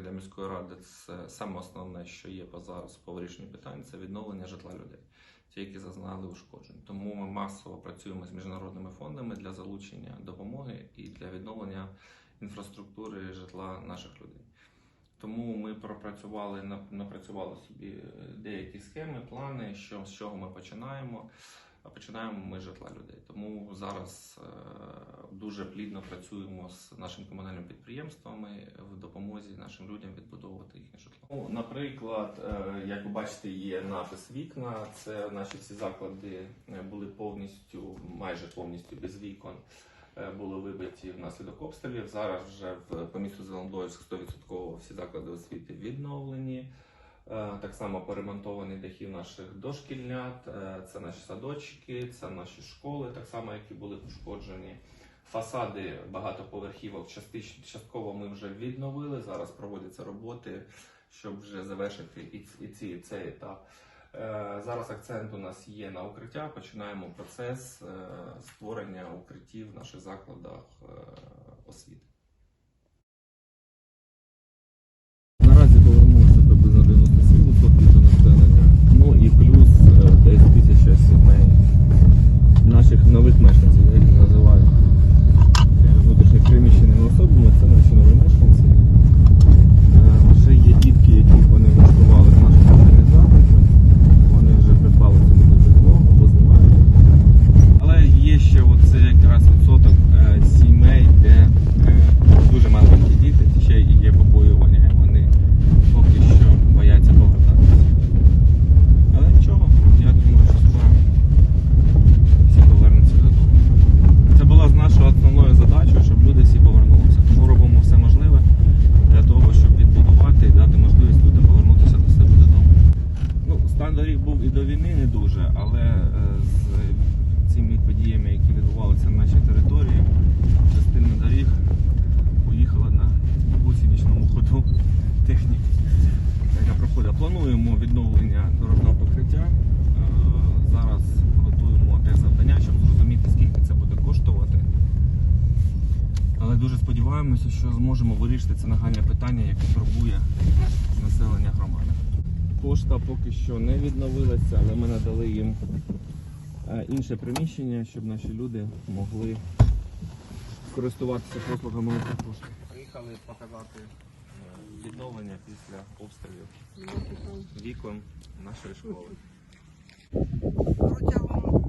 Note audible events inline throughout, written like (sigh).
для міської ради, це саме основне, що є по зараз по вирішенню питань, це відновлення житла людей, ті, які зазнали ушкоджень. Тому ми масово працюємо з міжнародними фондами для залучення допомоги і для відновлення інфраструктури житла наших людей. Тому ми пропрацювали, нап- напрацювали собі е, деякі схеми, плани, що, з чого ми починаємо. А починаємо ми житла людей. Тому зараз е, дуже плідно працюємо з нашими комунальними підприємствами в допомозі нашим людям відбудовувати їхнє житло. Ну, наприклад, е, як ви бачите, є напис вікна. Це наші всі заклади е, були повністю, майже повністю без вікон. Були вибиті внаслідок обстрілів. Зараз вже в по місту Зеландоївськ 100% всі заклади освіти відновлені. Е, Так само поремонтовані дахи наших дошкільнят, е, це наші садочки, це наші школи, так само, які були пошкоджені. Фасади багатоповерхівок частково ми вже відновили. Зараз проводяться роботи, щоб вже завершити і ці і цей етап. Е, Зараз акцент у нас є на укриття. Починаємо процес створення укриттів в наших закладах освіти. Наразі повернулося приблизно 97% до населення. Ну і плюс е, десь тисяча сімей наших нових мешканців, я їх називаю е, внутрішніх приміщеними особами. Це наші нові мешканці. Е, Вже є дітки, яких вони влаштували в нашому навчальний заклад. Вони вже придбали собі житло або знімають. Але є ще оце якраз відсоток е, сімей, де е, дуже маленькі діти, ще і є побоювання, і вони поки що бояться повертатися. Але нічого, я думаю, що скоро всі повернуться додому. Це була нашою основною задачею, щоб люди всі повернулися. Тому робимо все можливе для того, щоб відбудувати і дати можливість людям повернутися до себе додому. Ну, доріг був і до війни не дуже, але е, з цими подіями, які відбувалися на нашій території, частина доріг поїхала на гусеничному ходу техніки, яка проходить. Плануємо відновлення дорожнього покриття. Е, Зараз готуємо те завдання, щоб зрозуміти, скільки це буде коштувати. Але дуже сподіваємося, що зможемо вирішити це нагальне питання, яке турбує населення громади. Пошта поки що не відновилася, але ми надали їм е, інше приміщення, щоб наші люди могли користуватися послугами пошти. Приїхали показати е, відновлення після обстрілів вікон нашої школи. Протягом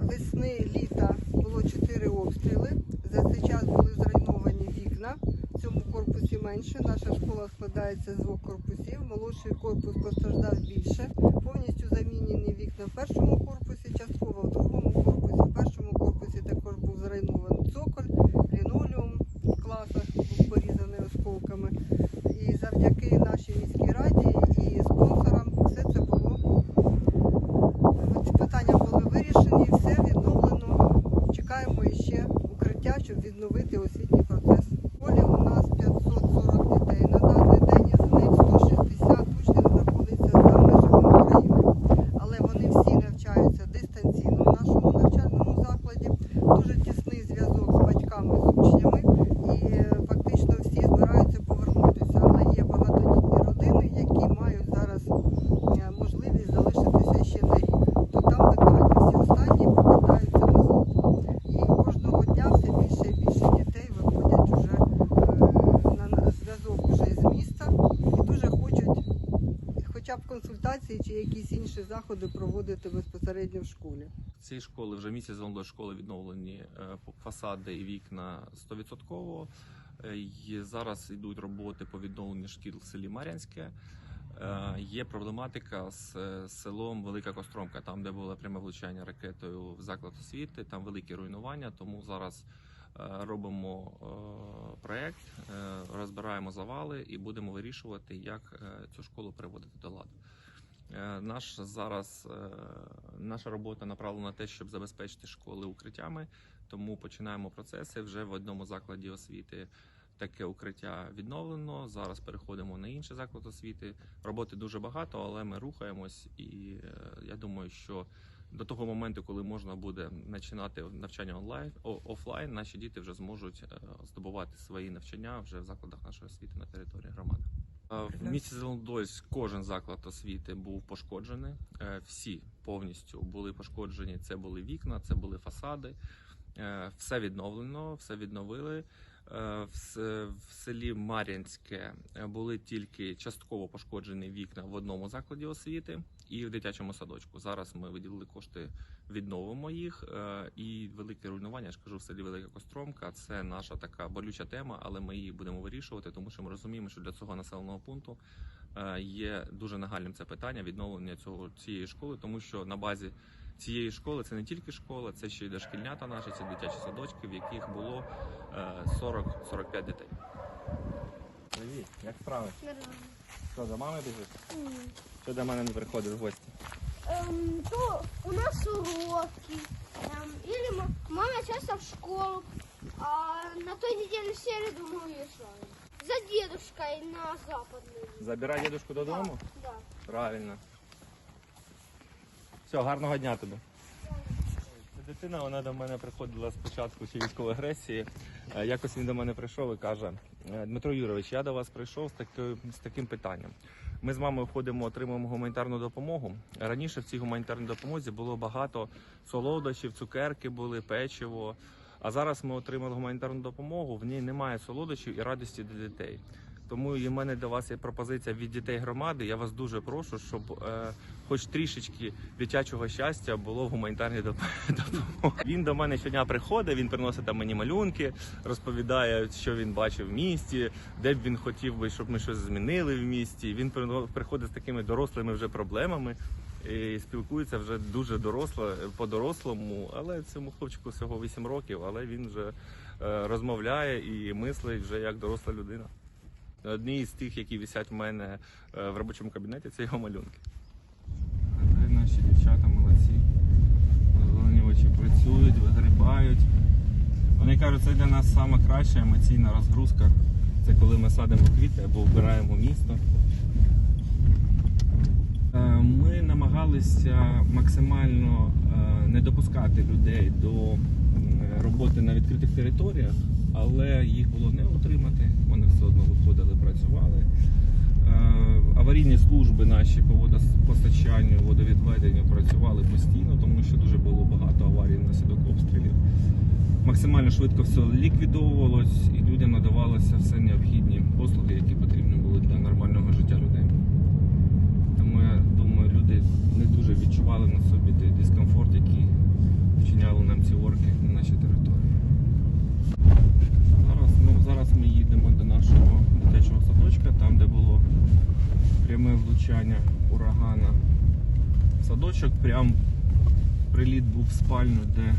весни літа було 4 обстріли. За цей час були зруйновані вікна. В цьому корпусі менше. Наша школа складається з двох корпусів. Молодший корпус постраждав більше. Повністю замінені вікна в першому корпусі, частково в другому корпусі. В першому корпусі також був зруйнований цоколь, лінолеум в класах був порізаний осколками. І завдяки нашій міській раді і спонсорам все це було Ці питання були вирішені, все відновлено. Чекаємо ще укриття, щоб відновити освітній процес. В школі у нас 540 дітей на даний день, із них 160 учнів знаходиться за межами України. Але вони всі навчаються дистанційно в нашому навчальному закладі. Дуже тісний зв'язок з батьками, з учнями, і е, фактично всі збираються повернутися. Але є багатодітні родини, які мають зараз е, можливість залишитися ще на рік то там питання. Всі останні повертаються назад. І кожного дня все більше і більше дітей виходять вже е, на на зв'язок уже з міста і дуже хочуть хоча б консультації чи якісь інші заходи проводити в школі. Цієї школи вже місяць зондої школи відновлені е, фасади і вікна 100%. Е, І зараз йдуть роботи по відновленню шкіл в селі Мар'янське. Е, Є проблематика з е, селом Велика Костромка, там, де було пряме влучання ракетою в заклад освіти, там великі руйнування. Тому зараз е, робимо е, проект, е, розбираємо завали і будемо вирішувати, як е, цю школу приводити до ладу. Е, Наш зараз е, наша робота направлена на те, щоб забезпечити школи укриттями. Тому починаємо процеси вже в одному закладі освіти. Таке укриття відновлено. Зараз переходимо на інший заклад освіти. Роботи дуже багато, але ми рухаємось, і е, я думаю, що до того моменту, коли можна буде починати навчання онлайн офлайн, наші діти вже зможуть здобувати свої навчання вже в закладах нашої освіти на території громади. Е, В місті Зеленодольськ кожен заклад освіти був пошкоджений. Е, Всі повністю були пошкоджені. Це були вікна, це були фасади. Е, Все відновлено, все відновили. Е, В селі Мар'янське е, були тільки частково пошкоджені вікна в одному закладі освіти і в дитячому садочку. Зараз ми виділили кошти, відновимо їх. Е, І велике руйнування, я ж кажу, в селі Велика Костромка. Це наша така болюча тема, але ми її будемо вирішувати, тому що ми розуміємо, що для цього населеного пункту е, є дуже нагальним це питання відновлення цього цієї школи, тому що на базі цієї школи це не тільки школа, це ще й дошкільнята наші, це дитячі садочки, в яких було е, 40-45 дітей. Привіт, як справи? Що, до мами біжиш? Що до мене не приходиш в гості? Эм, то у нас уроки. Эм, или м- мама часто в школу. А на той неделе в середу мы уезжаем. За дедушкой на западную. Забирай дідушку додому? Да. Правильно. Все, гарного дня тобі. Ця Дитина вона до мене приходила спочатку ще військової агресії. Е, Якось він до мене прийшов і каже: «Е, Дмитро Юрович, я до вас прийшов з таким, з таким питанням. Ми з мамою ходимо, отримуємо гуманітарну допомогу. Раніше в цій гуманітарній допомозі було багато солодощів, цукерки були, печиво. А зараз ми отримали гуманітарну допомогу. В ній немає солодощів і радості для дітей. Тому і в мене до вас є пропозиція від дітей громади. Я вас дуже прошу, щоб е, хоч трішечки дитячого щастя було в гуманітарній (laughs) допомозі. Він до мене щодня приходить, він приносить там мені малюнки, розповідає, що він бачив в місті, де б він хотів би, щоб ми щось змінили в місті. Він приходить з такими дорослими вже проблемами. І спілкується вже дуже доросло, по-дорослому, але цьому хлопчику всього 8 років, але він вже е, розмовляє і мислить вже як доросла людина. Одні з тих, які висять в мене е, в робочому кабінеті, це його малюнки. Наші дівчата молодці. Очі працюють, вигрібають. Вони кажуть, це для нас сама краща емоційна розгрузка. Це коли ми садимо квіти або вбираємо місто. Е, Ми намагалися максимально е, не допускати людей до роботи на відкритих територіях, але їх було не утримати. Все виходили, працювали. Е, Аварійні служби наші по водопостачанню, водовідведенню працювали постійно, тому що дуже було багато аварій внаслідок обстрілів. Максимально швидко все ліквідовувалось і людям надавалося все необхідні послуги, які потрібні були для нормального життя людей. Тому я думаю, люди не дуже відчували на собі той дискомфорт, який вчиняли нам ці орки на нашій території. Зараз, ну, зараз ми їдемо до нашого дитячого садочка, там, де було пряме влучання урагана. в Садочок прям приліт був в спальню, де,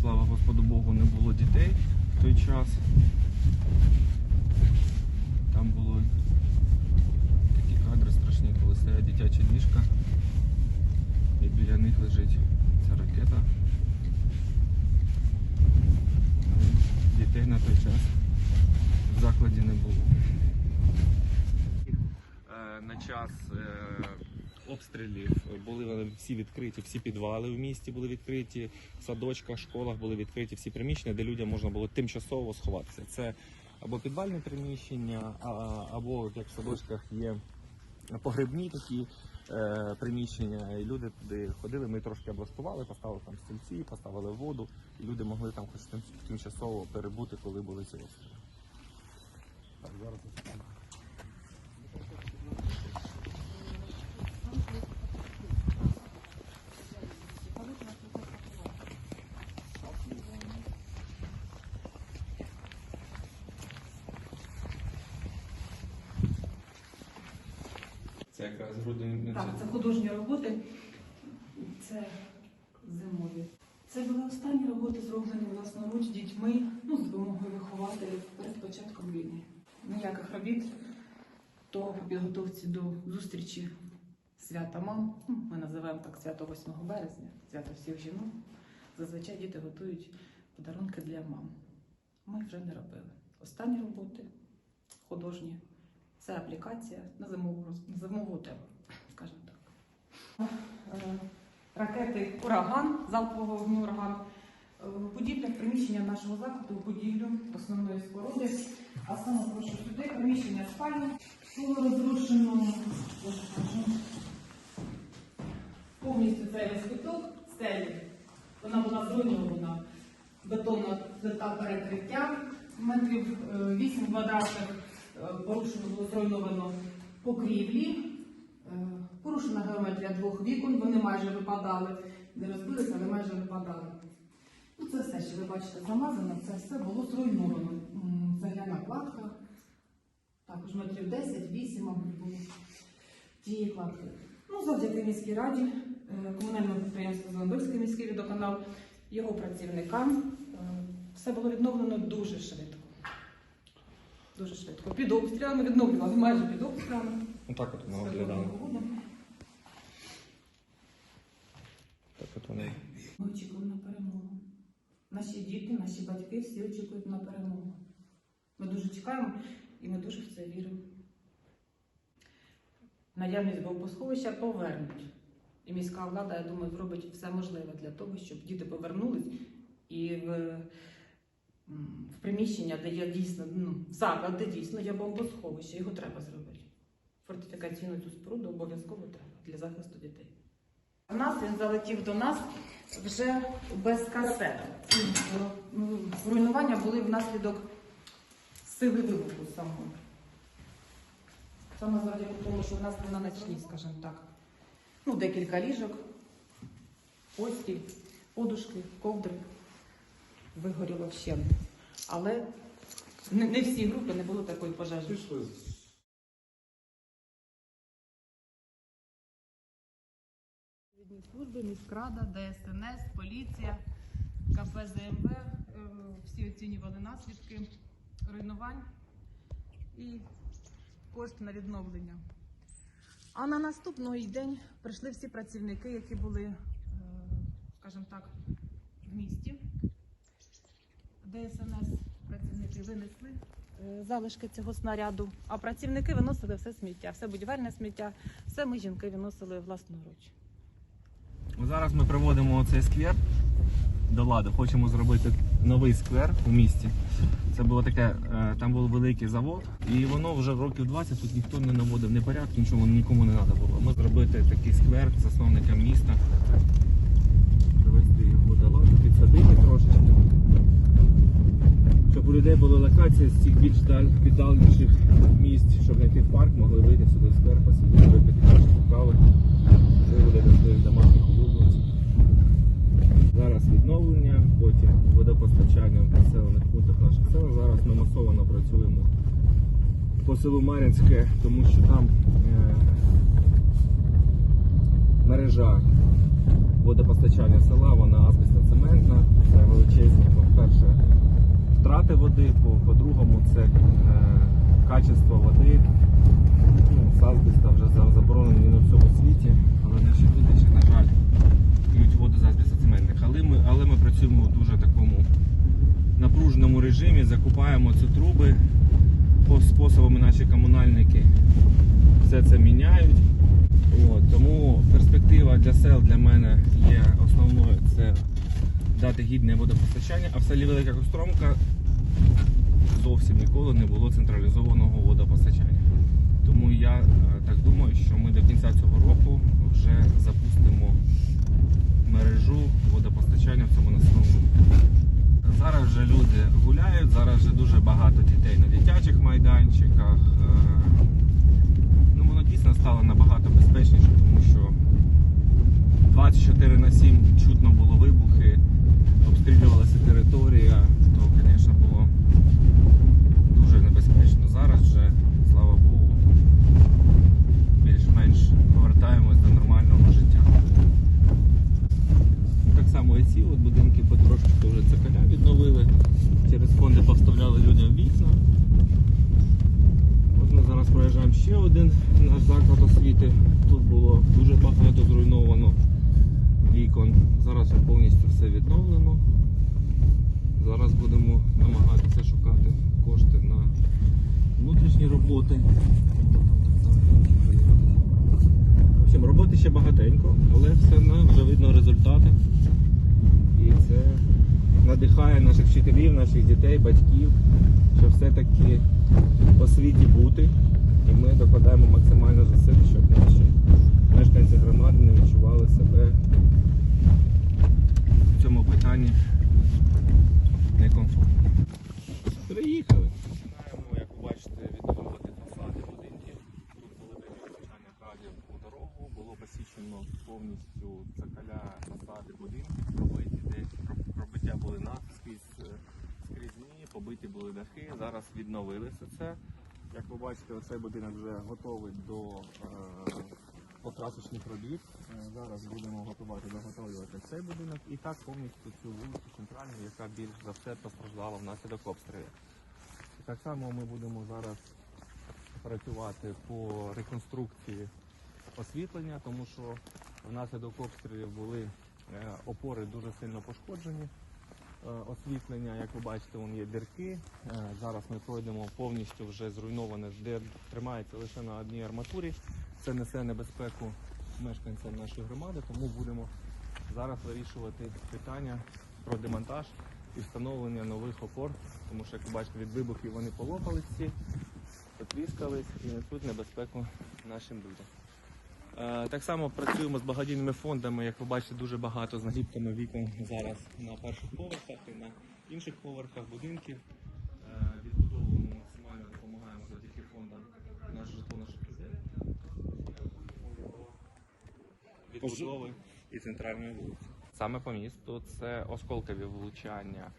слава Господу Богу, не було дітей в той час. Там було такі кадри страшні, коли стоять дитячі ліжка і біля них лежить ця ракета. Дітей на той час в закладі не було. Е, На час е, обстрілів були вони всі відкриті, всі підвали в місті були відкриті, в садочках, школах були відкриті всі приміщення, де людям можна було тимчасово сховатися. Це або підвальні приміщення, або як в садочках є погребні такі е, приміщення. І люди туди ходили, ми трошки облаштували, поставили там стільці, поставили воду, і люди могли там хоч тимчасово перебути, коли були ці обстріли. Так, зараз якраз грудень. Так, це художні роботи, це зимові. Це були останні роботи, зроблені власноруч дітьми, ну, з вимогою вихователів перед початком війни. Ніяких робіт, то по підготовці до зустрічі свята мам. Ну, Ми називаємо так свято 8 березня, свято всіх жінок. Зазвичай діти готують подарунки для мам. Ми вже не робили. Останні роботи художні. Це аплікація на зимову, на зимову тему, скажімо так. Е, ракети Ураган, залпового вогню ураган. Е, В приміщення нашого закладу, будівлю основної споруди. А саме прошу сюди приміщення спальні було розрушено. Повністю цей куток стелі. Вона була зруйнована. Бетонна плита перекриття метрів е, 8 квадратних. Порушено було зруйновано покрівлі. Е, Порушена геометрія двох вікон, вони майже випадали, не розбилися, але майже випадали. Ну, це все, що ви бачите, замазано, це все було зруйновано. Цегляна кладка, також метрів 10-8, мабуть, було тієї кладки. Ну, завдяки міській раді, е, комунальному підприємству Зеленбильський міський водоканал, його працівникам е, все було відновлено дуже швидко. Дуже швидко. Під обстрілами відновлювали майже під обстрілами. Отак от було видно. Так от воно. Ми очікуємо на перемогу. Наші діти, наші батьки всі очікують на перемогу. Ми дуже чекаємо і ми дуже в це віримо. Наявність бомбосховища повернуть. І міська влада, я думаю, зробить все можливе для того, щоб діти повернулись і в, в приміщення, де є дійсно ну, заклад, де дійсно є бомбосховище, його треба зробити. Фортифікаційну цю споруду обов'язково треба для захисту дітей. У нас він залетів до нас вже без касет. Ну, Руйнування були внаслідок сили вибуху самого. Саме завдяки тому, що в нас був на ночній, скажімо так. Ну, декілька ліжок, постіль, подушки, ковдри. Вигоріло вщент. Але не, не всі групи не було такої пожежі. Служби, міськрада, ДСНС, поліція, КП ЗМВ. е, Всі оцінювали наслідки руйнувань і кошти на відновлення. А на наступний день прийшли всі працівники, які були, е, скажімо так, в місті. ДСНС працівники винесли е, залишки цього снаряду, а працівники виносили все сміття, все будівельне сміття, все ми жінки виносили власноруч. Зараз ми приводимо цей сквер до ладу. Хочемо зробити новий сквер у місті. Це було таке, е, там був великий завод, і воно вже років 20 тут ніхто не наводив ні порядку, нічого нікому не треба було. Ми зробити такий сквер засновникам міста. Привезти його до ладу, підсадити трошечки. Щоб у людей були локації з цих більш віддаленіших місць, щоб знайти парк, могли вийти сюди в сквер, посидіти, випити чашку кави, виводити своїх домашніх улюбленців. Зараз відновлення, потім водопостачання в населених пунктах наших сел. Зараз ми масово працюємо по селу Мар'їнське, тому що там е, мережа водопостачання села, вона асбестоцементна, це величезні, по-перше, втрати води, по- по-другому це е, качество води. Ну, з вже за- заборонені на всьому світі, але наші люди ще, на жаль, п'ють воду з асбестоцементних. Але ми, але ми працюємо в дуже такому напруженому режимі, закупаємо ці труби по способами наші комунальники все це міняють. От, тому перспектива для сел для мене є основною це дати гідне водопостачання, а в селі Велика Костромка зовсім ніколи не було централізованого водопостачання. Тому я е, так думаю, що ми до кінця цього року вже запустимо мережу водопостачання в цьому населеному. Зараз вже люди гуляють, зараз вже дуже багато дітей на дитячих майданчиках. Е, Ну, воно дійсно стало набагато безпечніше, тому що 24 на 7 чутно було вибухи, обстрілювалася територія, то, звісно, було дуже небезпечно. Зараз вже, слава Богу, більш-менш повертаємось до нормального життя. Так само і ці от будинки потрошки вже цикаля відновили. Через фонди поставляли людям вікна. От ми зараз проїжджаємо ще один наш заклад освіти. Тут було дуже багато зруйновано вікон. Зараз повністю все відновлено. Зараз будемо намагатися шукати кошти на внутрішні роботи. В общем, роботи ще багатенько, але все на вже видно результати. І це надихає наших вчителів, наших дітей, батьків, що все-таки по світі бути. І ми докладаємо максимально зусиль, щоб наші мешканці громади не відчували себе в цьому питанні некомфортно. Зараз відновили все це. Як ви бачите, оцей будинок вже готовий до е, покрасочних робіт. Е, Зараз будемо готувати доготовлювати цей будинок і так повністю цю вулицю центральну, яка більш за все постраждала внаслідок обстрілів. Так само ми будемо зараз працювати по реконструкції освітлення, тому що внаслідок обстрілів були е, опори дуже сильно пошкоджені. Е, Освітлення, як ви бачите, вон є дірки. Е, Зараз ми пройдемо повністю вже зруйноване, де тримається лише на одній арматурі. Це несе небезпеку мешканцям нашої громади, тому будемо зараз вирішувати питання про демонтаж і встановлення нових опор, тому що, як ви бачите, від вибухів вони полопались всі, потріскались і несуть небезпеку нашим людям. Е, Так само працюємо з благодійними фондами, як ви бачите, дуже багато з наліпками вікон зараз на перших поверхах і на інших поверхах будинків. Е, Відбудовуємо максимально допомагаємо завдяки фондам наше житло наших людей. Відбудови і центральної вулиці. Саме по місту це осколкові влучання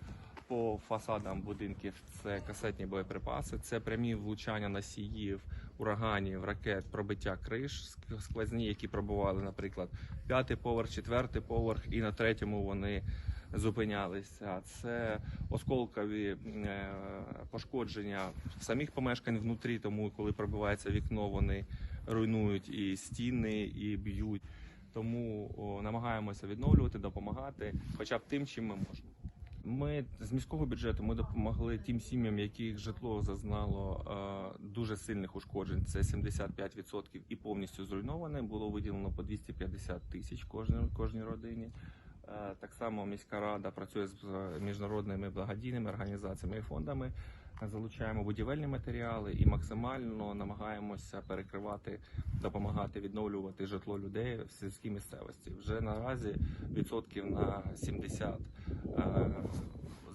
по фасадам будинків, це касетні боєприпаси, це прямі влучання носіїв, ураганів, ракет, пробиття криш сквозні, які пробували, наприклад, п'ятий поверх, четвертий поверх, і на третьому вони зупинялися. Це осколкові е, пошкодження самих помешкань внутрі, тому коли пробивається вікно, вони руйнують і стіни, і б'ють. Тому намагаємося відновлювати, допомагати, хоча б тим, чим ми можемо. Ми з міського бюджету ми допомогли тим сім'ям, яких житло зазнало е, дуже сильних ушкоджень. Це 75% і повністю зруйноване. Було виділено по 250 тисяч кожній кожній родині. Е, так само міська рада працює з е, міжнародними благодійними організаціями і фондами. Залучаємо будівельні матеріали і максимально намагаємося перекривати, допомагати відновлювати житло людей в сільській місцевості. Вже наразі відсотків на 70 е,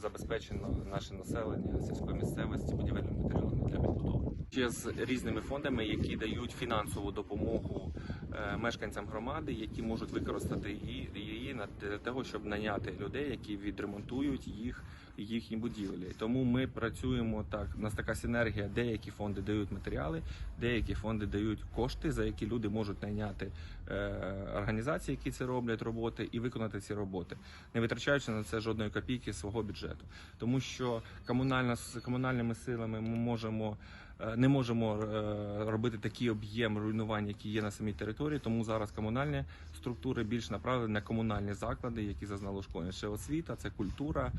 забезпечено наше населення сільської місцевості будівельними матеріалами для відбудови. Ще з різними фондами, які дають фінансову допомогу е, мешканцям громади, які можуть використати її, її для того, щоб наняти людей, які відремонтують їх їхні будівлі. Тому ми працюємо так. У нас така синергія. Деякі фонди дають матеріали, деякі фонди дають кошти, за які люди можуть найняти е, організації, які це роблять роботи, і виконати ці роботи, не витрачаючи на це жодної копійки свого бюджету. Тому що комунальна з комунальними силами ми можемо. Е, Не можемо е, робити такий об'єм руйнувань, які є на самій території, тому зараз комунальні структури більш направлені на комунальні заклади, які зазнали ушкодження. Це освіта, це культура,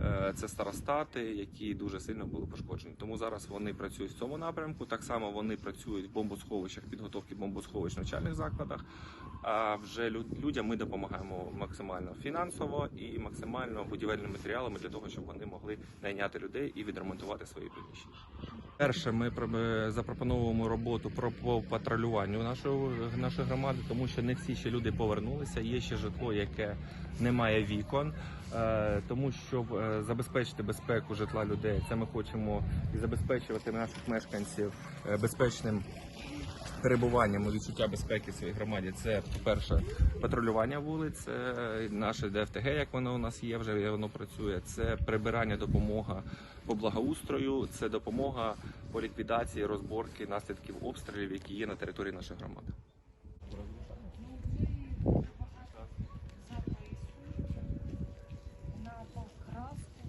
е, це старостати, які дуже сильно були пошкоджені. Тому зараз вони працюють в цьому напрямку. Так само вони працюють в бомбосховищах, підготовки бомбосховищ в навчальних закладах. А вже людям ми допомагаємо максимально фінансово і максимально будівельними матеріалами для того, щоб вони могли найняти людей і відремонтувати свої приміщення. Перше, ми проб- запропонуємо роботу по патрулюванню нашої нашої громади, тому що не всі ще люди повернулися. Є ще житло, яке не має вікон. Е, Тому щоб е, забезпечити безпеку житла людей, це ми хочемо і забезпечувати наших мешканців е, безпечним перебуванням і відчуття безпеки в своїй громаді. Це по-перше, патрулювання вулиць, наше ДФТГ, як воно у нас є, вже воно працює. Це прибирання, допомога по благоустрою, це допомога по ліквідації розборки наслідків обстрілів, які є на території нашої громади. на покраску.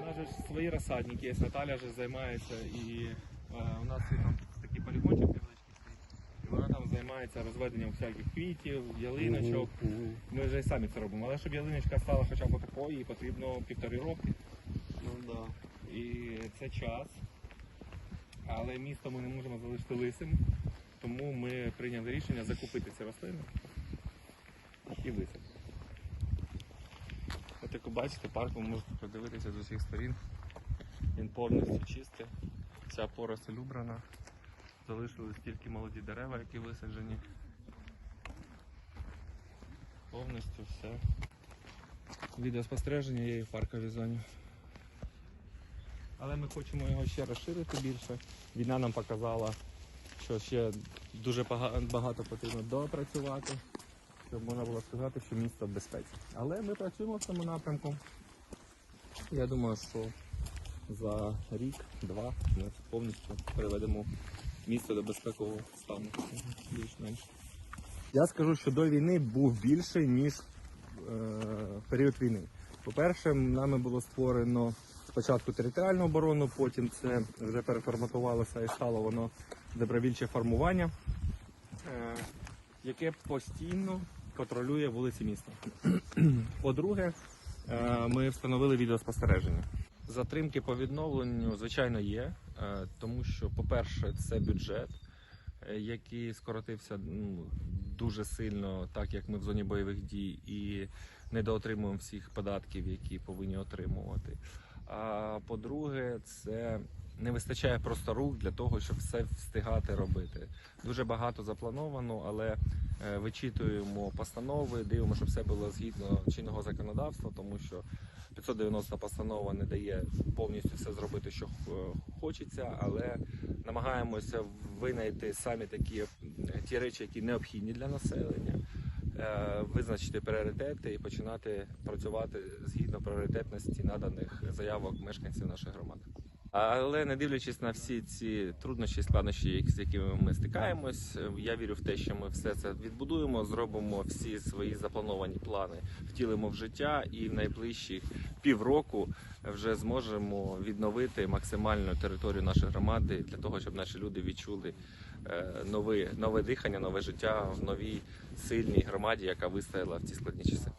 У нас же розсадники є. Наталя вже займається і е, у нас є там такий полігончик невеличкий стоїть. І вона там займається розведенням всяких квітів, ялиночок. Ми вже й самі це робимо. Але щоб ялиночка стала хоча б Або їй потрібно півтори роки. Ну да. І це час. Але місто ми не можемо залишити лисим, тому ми прийняли рішення закупити ці рослини і висадити. Як ви бачите, парк ви можете подивитися з усіх сторін. Він повністю чистий. Ця поросль убрана. Залишились тільки молоді дерева, які висаджені. Повністю все. Відеоспостереження є і в парковій зоні. Але ми хочемо його ще розширити більше. Війна нам показала, що ще дуже багато потрібно допрацювати, щоб можна було сказати, що місто в безпеці. Але ми працюємо в цьому напрямку. Я думаю, що за рік-два ми повністю приведемо місто до безпекового стану. Більш-менш. Я скажу, що до війни був більший, ніж е, період війни. По-перше, нами було створено спочатку територіальну оборону, потім це вже переформатувалося і стало воно добровільче формування, е, яке постійно патрулює вулиці міста. (clears throat) По-друге, е, ми встановили відеоспостереження. Затримки по відновленню, звичайно, є, е, тому що, по-перше, це бюджет, е, який скоротився ну, дуже сильно, так як ми в зоні бойових дій, і недоотримуємо всіх податків, які повинні отримувати. А по-друге, це не вистачає просто рук для того, щоб все встигати робити. Дуже багато заплановано, але е, вичитуємо постанови, дивимося, щоб все було згідно чинного законодавства, тому що 590 постанова не дає повністю все зробити, що е, хочеться, але намагаємося винайти самі такі е, ті речі, які необхідні для населення. е, Визначити пріоритети і починати працювати згідно пріоритетності наданих заявок мешканців нашої громади. Але не дивлячись на всі ці труднощі, складнощі, з якими ми стикаємось, я вірю в те, що ми все це відбудуємо, зробимо всі свої заплановані плани, втілимо в життя, і в найближчі півроку вже зможемо відновити максимальну територію нашої громади для того, щоб наші люди відчули е, нове, нове дихання, нове життя в новій сильній громаді, яка вистояла в ці складні часи.